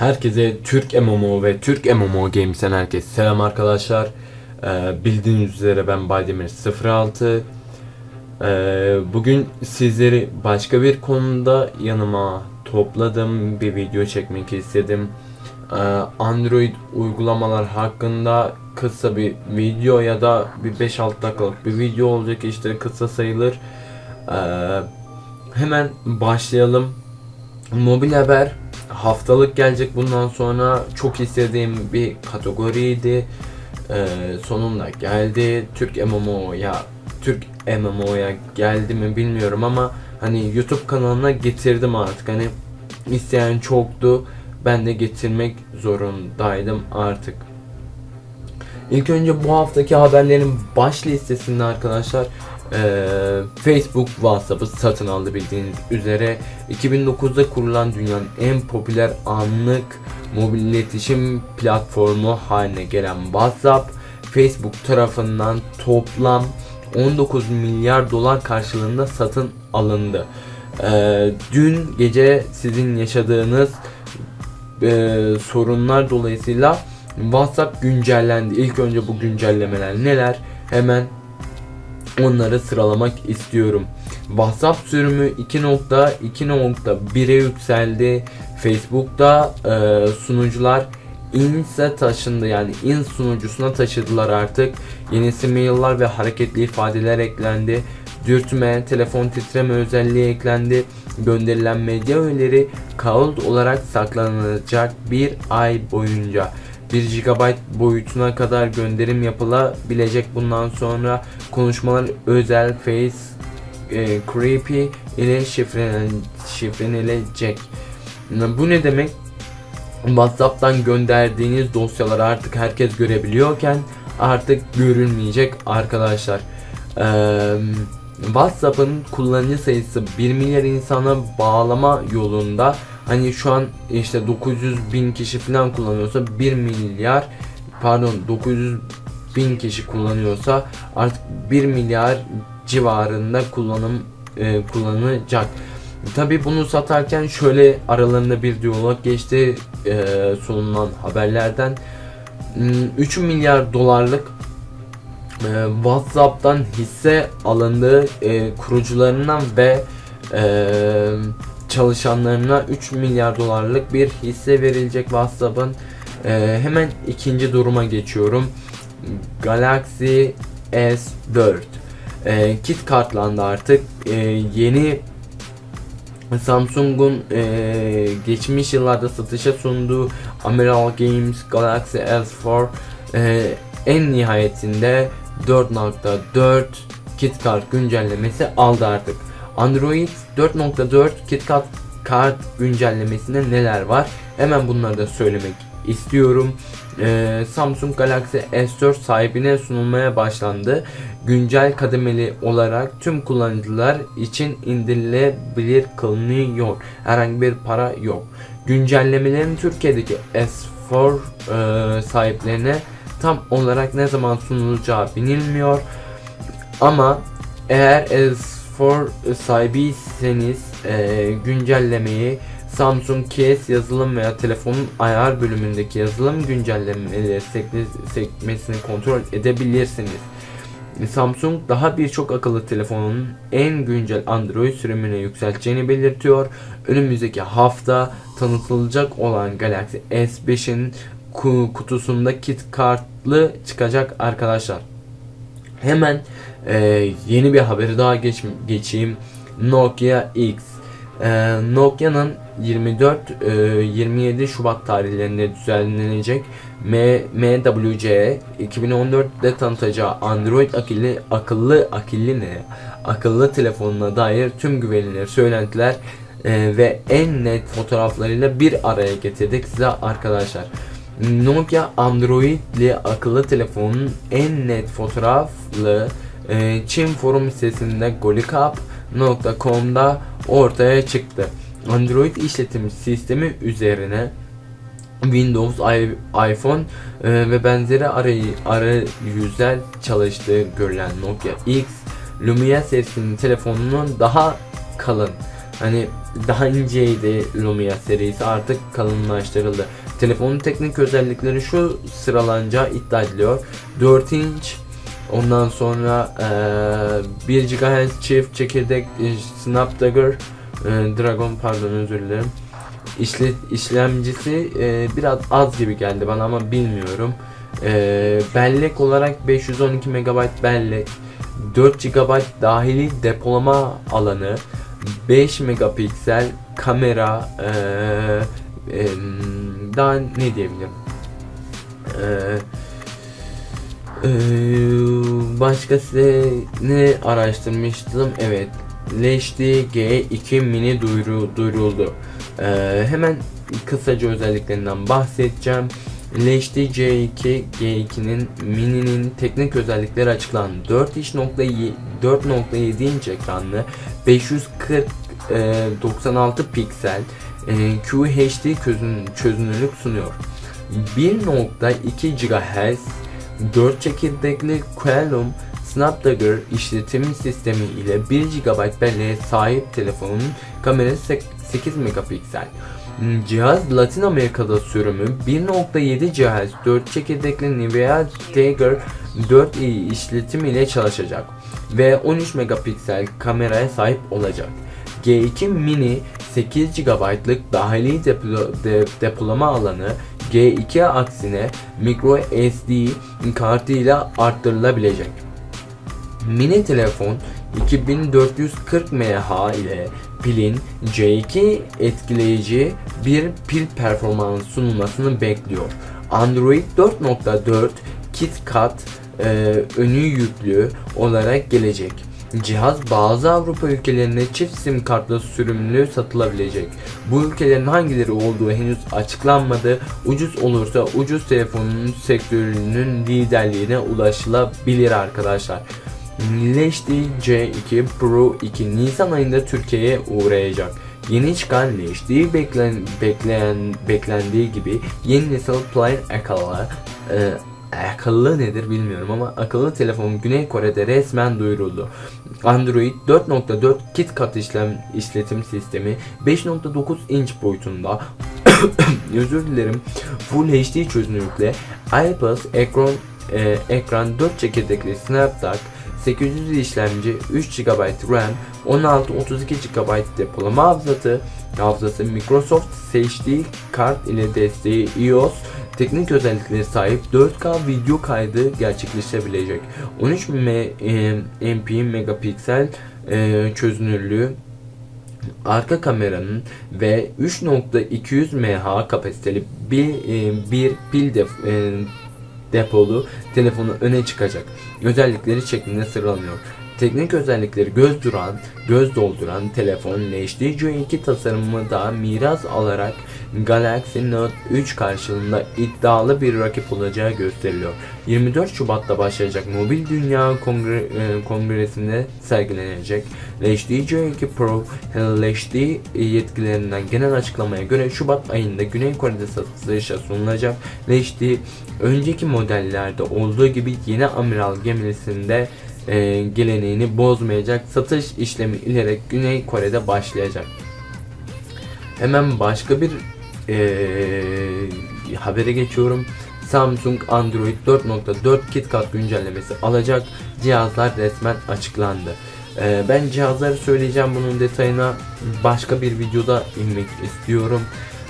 Herkese Türk MMO ve Türk MMO Games'ten herkese selam arkadaşlar. Ee, bildiğiniz üzere ben Baydemir 06. Ee, bugün sizleri başka bir konuda yanıma topladım. Bir video çekmek istedim. Ee, Android uygulamalar hakkında kısa bir video ya da bir 5-6 dakikalık bir video olacak işte kısa sayılır. Ee, hemen başlayalım. Mobil haber haftalık gelecek bundan sonra çok istediğim bir kategoriydi. Ee, sonunda geldi. Türk MMO'ya Türk MMO'ya geldi mi bilmiyorum ama hani YouTube kanalına getirdim artık. Hani isteyen çoktu. Ben de getirmek zorundaydım artık. İlk önce bu haftaki haberlerin baş listesinde arkadaşlar eee, Facebook WhatsApp'ı satın aldı bildiğiniz üzere 2009'da kurulan dünyanın en popüler anlık mobil iletişim platformu haline gelen WhatsApp Facebook tarafından toplam 19 milyar dolar karşılığında satın alındı. Eee, dün gece sizin yaşadığınız e, sorunlar dolayısıyla WhatsApp güncellendi. İlk önce bu güncellemeler neler? Hemen onları sıralamak istiyorum. WhatsApp sürümü 2.2.1'e yükseldi. Facebook'ta e, sunucular INS'e taşındı yani INS sunucusuna taşıdılar artık. Yeni mailler ve hareketli ifadeler eklendi. Dürtme, telefon titreme özelliği eklendi. Gönderilen medya öğeleri cloud olarak saklanacak bir ay boyunca. 1 GB boyutuna kadar gönderim yapılabilecek bundan sonra konuşmalar özel face e, creepy ile şifrelen, şifrelenebilecek. Bu ne demek? WhatsApp'tan gönderdiğiniz dosyaları artık herkes görebiliyorken artık görülmeyecek arkadaşlar. Eee WhatsApp'ın kullanıcı sayısı 1 milyar insana bağlama yolunda hani şu an işte 900 bin kişi falan kullanıyorsa 1 milyar pardon 900 bin kişi kullanıyorsa artık 1 milyar civarında kullanım e, kullanılacak. Tabi bunu satarken şöyle aralarında bir diyalog geçti e, sunulan haberlerden. Hmm, 3 milyar dolarlık e, WhatsApp'tan hisse alındığı e, kurucularından ve e, çalışanlarına 3 milyar dolarlık bir hisse verilecek WhatsApp'ın. E, hemen ikinci duruma geçiyorum. Galaxy S4 e, kit kartlandı artık. E, yeni Samsung'un e, geçmiş yıllarda satışa sunduğu Amiral Games Galaxy S4 e, en nihayetinde 4.4 KitKat güncellemesi aldı artık. Android 4.4 KitKat kart güncellemesinde neler var? Hemen bunları da söylemek istiyorum. Ee, Samsung Galaxy S4 sahibine sunulmaya başlandı. Güncel kademeli olarak tüm kullanıcılar için indirilebilir kılınıyor. Herhangi bir para yok. Güncellemelerin Türkiye'deki S4 e, sahiplerine tam olarak ne zaman sunulacağı bilinmiyor. Ama eğer S4 sahibiyseniz e, güncellemeyi Samsung Keys yazılım veya telefonun ayar bölümündeki yazılım güncellemeleri sekmesini kontrol edebilirsiniz. Samsung daha birçok akıllı telefonun en güncel Android sürümüne yükselteceğini belirtiyor. Önümüzdeki hafta tanıtılacak olan Galaxy S5'in kutusunda kit kartlı çıkacak arkadaşlar. Hemen e, yeni bir haberi daha geç, geçeyim. Nokia X. E, Nokia'nın 24 e, 27 Şubat tarihlerinde düzenlenecek M, MWC 2014'de tanıtacağı Android akıllı akıllı akıllı ne? Akıllı telefonuna dair tüm güvenilir söylentiler e, ve en net fotoğraflarıyla bir araya getirdik size arkadaşlar. Nokia Android'li akıllı telefonun en net fotoğraflı e, Çin forum sitesinde golikap.com'da ortaya çıktı. Android işletim sistemi üzerine Windows, iPhone e, ve benzeri arayı, arayüzler çalıştığı görülen Nokia X Lumia serisinin telefonunun daha kalın Hani daha inceydi Lumia serisi artık kalınlaştırıldı. Telefonun teknik özellikleri şu sıralanacağı iddia ediliyor. 4 inç Ondan sonra eee 1 GHz çift çekirdek e, Snapdragon e, Dragon pardon özür dilerim. İşle, işlemcisi e, biraz az gibi geldi bana ama bilmiyorum. E, bellek olarak 512 MB bellek, 4 GB dahili depolama alanı, 5 megapiksel kamera, e, e, daha ne diyebilirim? Eee ee, başka size ne araştırmıştım? Evet. LHD G2 mini duyuru, duyuruldu. Ee, hemen kısaca özelliklerinden bahsedeceğim. LHD G2 G2'nin mininin teknik özellikleri açıklandı. 4.7 4.7 inç ekranlı 540 e, 96 piksel QHD çözün, çözünürlük sunuyor. 1.2 GHz 4 çekirdekli Qualcomm Snapdragon işletim sistemi ile 1 GB belleğe sahip telefonun kamerası 8 megapiksel. Cihaz Latin Amerika'da sürümü 1.7 GHz 4 çekirdekli Nvidia Tiger 4i işletim ile çalışacak ve 13 megapiksel kameraya sahip olacak. G2 mini 8 GB'lık dahili depo, de, depolama alanı G2 aksine micro SD kartıyla arttırılabilecek. Mini telefon 2440 mAh ile pilin C2 etkileyici bir pil performansı sunulmasını bekliyor. Android 4.4 KitKat e, önü yüklü olarak gelecek. Cihaz bazı Avrupa ülkelerinde çift sim kartla sürümlü satılabilecek. Bu ülkelerin hangileri olduğu henüz açıklanmadı. Ucuz olursa ucuz telefonun sektörünün liderliğine ulaşılabilir arkadaşlar. LHD C2 Pro 2 Nisan ayında Türkiye'ye uğrayacak. Yeni çıkan LHD beklen, bekleyen, beklendiği gibi yeni nesil Plain akıllı e, akıllı nedir bilmiyorum ama akıllı telefon Güney Kore'de resmen duyuruldu. Android 4.4 KitKat işlem işletim sistemi 5.9 inç boyutunda. Özür dilerim. Full HD çözünürlükle IPS ekran e, ekran 4 çekirdekli Snapdragon 800 işlemci, 3 GB RAM, 16 32 GB depolama hafızası, hafızası Microsoft HD kart ile desteği iOS teknik özellikleri sahip 4K video kaydı gerçekleşebilecek. 13 M, e, MP megapiksel e, çözünürlüğü arka kameranın ve 3.200 mAh kapasiteli bir, e, bir pil def, depolu telefonu öne çıkacak. Özellikleri şeklinde sıralanıyor. Teknik özellikleri göz duran, göz dolduran telefon HD C2 tasarımı da miras alarak Galaxy Note 3 karşılığında iddialı bir rakip olacağı gösteriliyor. 24 Şubat'ta başlayacak Mobil Dünya Kongre, e, Kongresi'nde sergilenecek HD C2 Pro HD yetkililerinden genel açıklamaya göre Şubat ayında Güney Kore'de satışa sunulacak HD önceki modellerde olduğu gibi yeni amiral gemisinde e, geleneğini bozmayacak satış işlemi ilerek Güney Kore'de başlayacak. Hemen başka bir e, habere geçiyorum. Samsung Android 4.4 KitKat güncellemesi alacak. Cihazlar resmen açıklandı. E, ben cihazları söyleyeceğim bunun detayına başka bir videoda inmek istiyorum.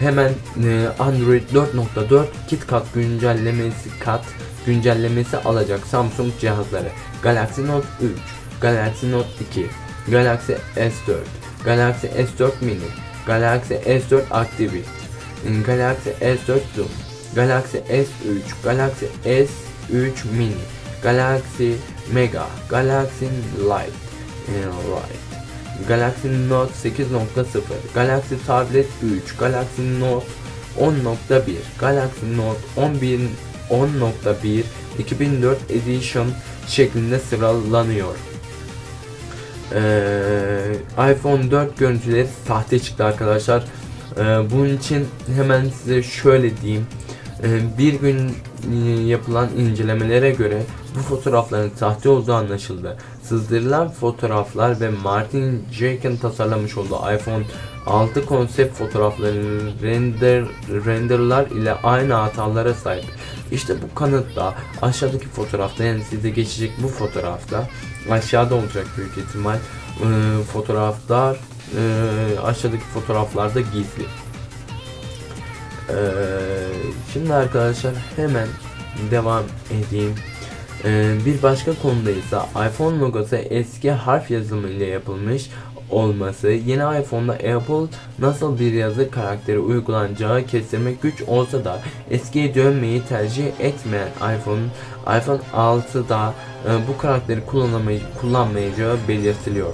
Hemen e, Android 4.4 KitKat güncellemesi kat güncellemesi alacak Samsung cihazları. Galaxy Note 3, Galaxy Note 2, Galaxy S4, Galaxy S4 Mini, Galaxy S4 Active, Galaxy S4 Zoom, Galaxy S3, Galaxy S3 Mini, Galaxy Mega, Galaxy Light, Light, Galaxy Note 8.0, Galaxy Tablet 3, Galaxy Note 10.1, Galaxy Note 11 10.1 2004 Edition şeklinde sıralanıyor. Ee, iPhone 4 görüntüleri sahte çıktı arkadaşlar. Ee, bunun için hemen size şöyle diyeyim. E, bir gün e, yapılan incelemelere göre bu fotoğrafların sahte olduğu anlaşıldı. Sızdırılan fotoğraflar ve Martin Jake'in tasarlamış olduğu iPhone 6 konsept fotoğraflarının render, renderlar ile aynı hatalara sahip. İşte bu kanıtla aşağıdaki fotoğrafta yani size geçecek bu fotoğrafta aşağıda olacak büyük ihtimal e, fotoğraflar e, aşağıdaki fotoğraflarda gizli. E, şimdi arkadaşlar hemen devam edeyim. E, bir başka konuda ise iPhone logosu eski harf yazımı ile yapılmış olması yeni iPhone'da Apple nasıl bir yazı karakteri uygulanacağı kestirmek güç olsa da eskiye dönmeyi tercih etmeyen iPhone iPhone 6'da e, bu karakteri kullanamay- kullanmayacağı belirtiliyor.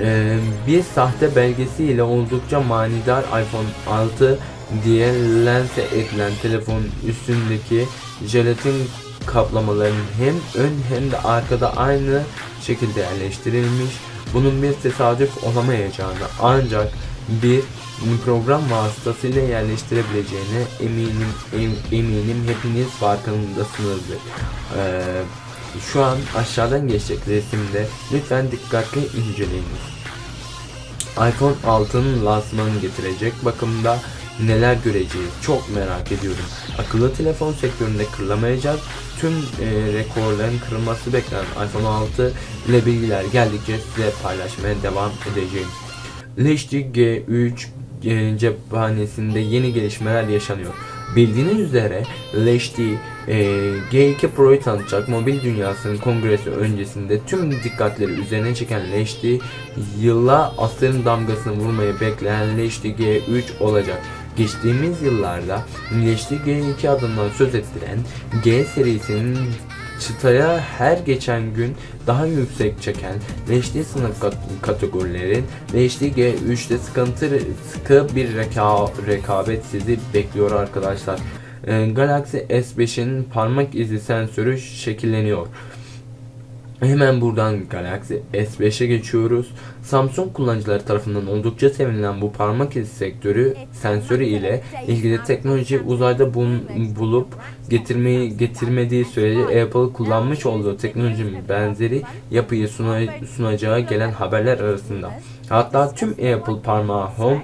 E, bir sahte belgesiyle oldukça manidar iPhone 6 diye lanse edilen telefonun üstündeki jelatin kaplamaların hem ön hem de arkada aynı şekilde yerleştirilmiş. Bunun bir tesadüf olamayacağını ancak bir program vasıtasıyla yerleştirebileceğine eminim em- eminim hepiniz farkındasınızdır. Ee, şu an aşağıdan geçecek resimde lütfen dikkatli inceleyiniz. iPhone 6'nın lansmanını getirecek bakımda neler göreceğiz çok merak ediyorum. Akıllı telefon sektöründe kırılamayacak tüm e, rekorların kırılması beklenen iPhone 6 ile bilgiler geldikçe size paylaşmaya devam edeceğim. LHD G3 e, cephanesinde yeni gelişmeler yaşanıyor. Bildiğiniz üzere LHD e, G2 Pro'yu tanıtacak mobil dünyasının kongresi öncesinde tüm dikkatleri üzerine çeken LHD yılla asırın damgasını vurmayı bekleyen LHD G3 olacak. Geçtiğimiz yıllarda LHD G2 adından söz ettiren G serisinin çıtaya her geçen gün daha yüksek çeken LHD sınıf kat- kategorilerin LHD G3'te sıkıntı sıkı bir reka, rekabet sizi bekliyor arkadaşlar. Ee, Galaxy S5'in parmak izi sensörü şekilleniyor. Hemen buradan Galaxy S5'e geçiyoruz. Samsung kullanıcıları tarafından oldukça sevinilen bu parmak izi sektörü sensörü ile ilgili teknoloji uzayda bul- bulup getirmeyi getirmediği sürece Apple kullanmış olduğu teknolojinin benzeri yapıyı suna- sunacağı gelen haberler arasında. Hatta tüm Apple parmağı Home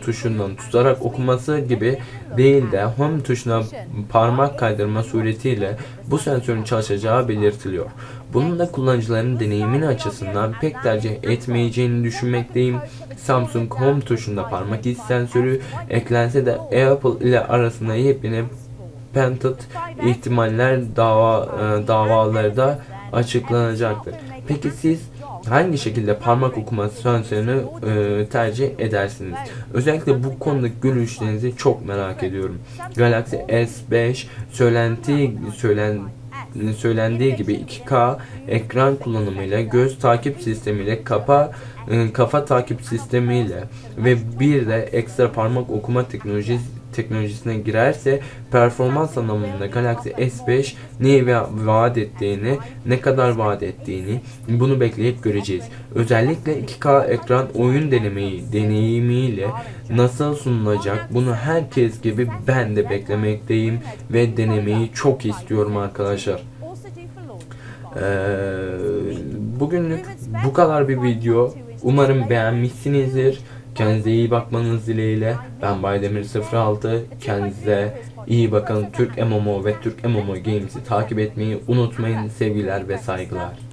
tuşundan tutarak okuması gibi değil de Home tuşuna parmak kaydırma suretiyle bu sensörün çalışacağı belirtiliyor. Bunun da kullanıcıların deneyimini açısından pek tercih etmeyeceğini düşünmekteyim. Samsung Home tuşunda parmak izi sensörü eklense de Apple ile arasında yepyeni patent ihtimaller dava e, davaları da açıklanacaktır. Peki siz hangi şekilde parmak okuma sensörünü e, tercih edersiniz? Özellikle bu konudaki görüşlerinizi çok merak ediyorum. Galaxy S5 söylenti söylen söylendiği gibi 2K ekran kullanımıyla göz takip sistemiyle kafa e, kafa takip sistemiyle ve bir de ekstra parmak okuma teknolojisi teknolojisine girerse performans anlamında Galaxy S5 neyi va- vaat ettiğini, ne kadar vaat ettiğini bunu bekleyip göreceğiz. Özellikle 2K ekran oyun denemeyi deneyimiyle nasıl sunulacak bunu herkes gibi ben de beklemekteyim ve denemeyi çok istiyorum arkadaşlar. Ee, bugünlük bu kadar bir video. Umarım beğenmişsinizdir. Kendinize iyi bakmanız dileğiyle. Ben Baydemir 06. Kendinize iyi bakın. Türk MMO ve Türk MMO Games'i takip etmeyi unutmayın. Sevgiler ve saygılar.